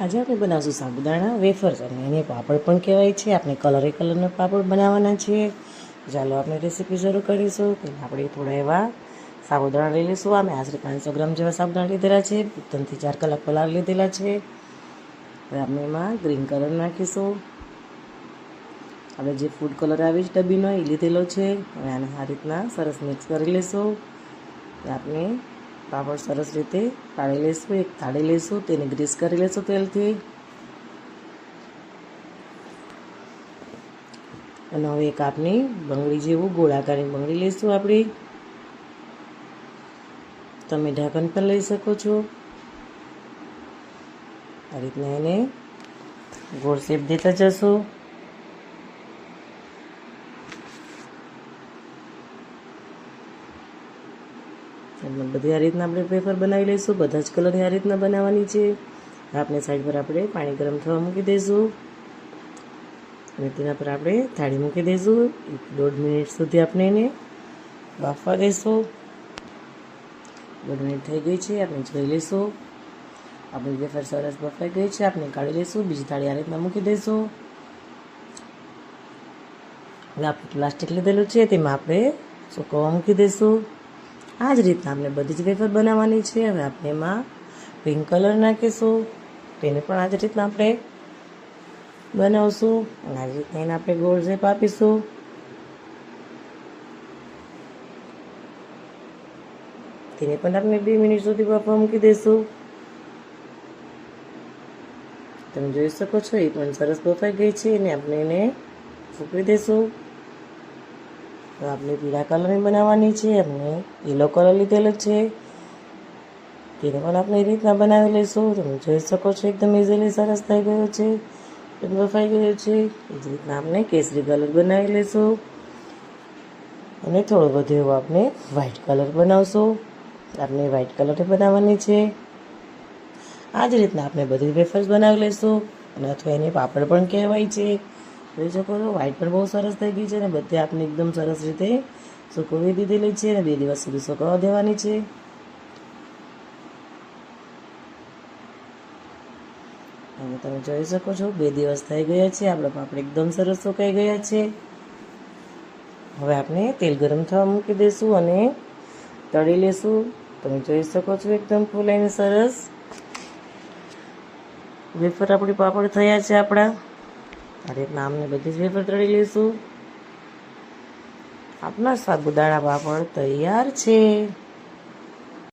આજે આપણે બનાવશું સાબુદાણા વેફર્સ અને એને પાપડ પણ કહેવાય છે. આપણે કલરે કલરના પાપડ બનાવવાના છે ચાલો આપણે રેસીપી શરૂ કરીશું. પહેલાં આપણે થોડા એવા સાબુદાણા લઈ લઈશું. અમે આશરે પાંચસો ગ્રામ જેવા સાબુદાણા લીધેલા છે. ત્રણથી ચાર કલાક પહેલાં લીધેલા છે. આપણે એમાં ગ્રીન કલર નાખીશું. આપણે જે ફૂડ કલર આવે છે ડબ્બીનો એ લીધેલો છે. હવે આને આ રીતના સરસ મિક્સ કરી લઈશું. આપણે પાપડ સરસ રીતે પાડી લઈશું, એક થાળી લઈશું, તેને ગ્રીસ કરી લઈશું તેલથી. અને હવે એક આપની બંગડી જેવું ગોળાકારની બંગડી લઈશું આપણી. તમે ઢાંકણ પણ લઈ શકો છો. આ રીતના એને ગોળ શેપ દેતા જશું. એમાં બધી આ રીતના આપણે પેપર બનાવી લઈશું, બધા જ કલરની આ રીતના બનાવવાની છે. આપણે સાઈડ પર આપણે પાણી ગરમ થવા મૂકી દઈશું અને તેના પર આપણે થાળી મૂકી દઈશું એક દોઢ મિનિટ સુધી આપણે એને બાફવા દઈશું દોઢ મિનિટ થઈ ગઈ છે આપણે જોઈ લઈશું. આપણી વેફર સરસ બફાઈ ગઈ છે આપણે કાઢી લઈશું. બીજી થાળી આ રીતના મૂકી દઈશું હવે આપણે પ્લાસ્ટિક લીધેલું છે, તેમાં આપણે સુકવવા મૂકી દઈશું આ જ રીતના આપણે બધી જ વેફર બનાવવાની છે. હવે આપણે એમાં પિંક કલર નાખીશું. તેને પણ આ જ રીતના આપણે બનાવશું. અને આ રીતના એને આપણે ગોળ શેપ આપીશું. તેને પણ આપણે બે મિનિટ સુધી બાફવા મૂકી દઈશું. તમે જોઈ શકો છો, એ પણ સરસ બફાઈ ગઈ છે. અને આપણે એને ફૂકવી દઈશું. તો આપણે પીળા કલરની બનાવવાની છે આપણે યલો કલર લીધેલો છે. તેને પણ આપણે એ રીતના બનાવી લઈશું. તમે જોઈ શકો છો, એકદમ ઇઝીલી સરસ થઈ ગયો છે બફાઈ ગયો છે. એ જ રીતના આપણે કેસરી કલર બનાવી લઈશું. અને થોડો વધુ એવો આપણે વ્હાઇટ કલર બનાવશું. આપણે વ્હાઇટ કલર બનાવવાની છે. આ જ રીતના આપણે બધી વેફર્સ બનાવી લઈશું. અને અથવા એને પાપડ પણ કહેવાય છે. જોઈ શકો છો વ્હાઇટ પણ બહુ સરસ થઈ ગઈ છે અને બધે આપણે એકદમ સરસ રીતે સુકવી દીધેલી છે અને બે દિવસ સુધી સુકવવા દેવાની છે. અને તમે જોઈ શકો છો, બે દિવસ થઈ ગયા છે, આપણા પાપડ એકદમ સરસ સુકાઈ ગયા છે. હવે આપણે તેલ ગરમ થવા મૂકી દઈશું અને તળી લેશું. તમે જોઈ શકો છો, એકદમ ફૂલાઈને સરસ વેફર આપણી પાપડ થયા છે આપણા. આ રીતના આમને બધી જ વેફર તળી લઈશું. આપના સાબુદાણા પાપડ તૈયાર છે.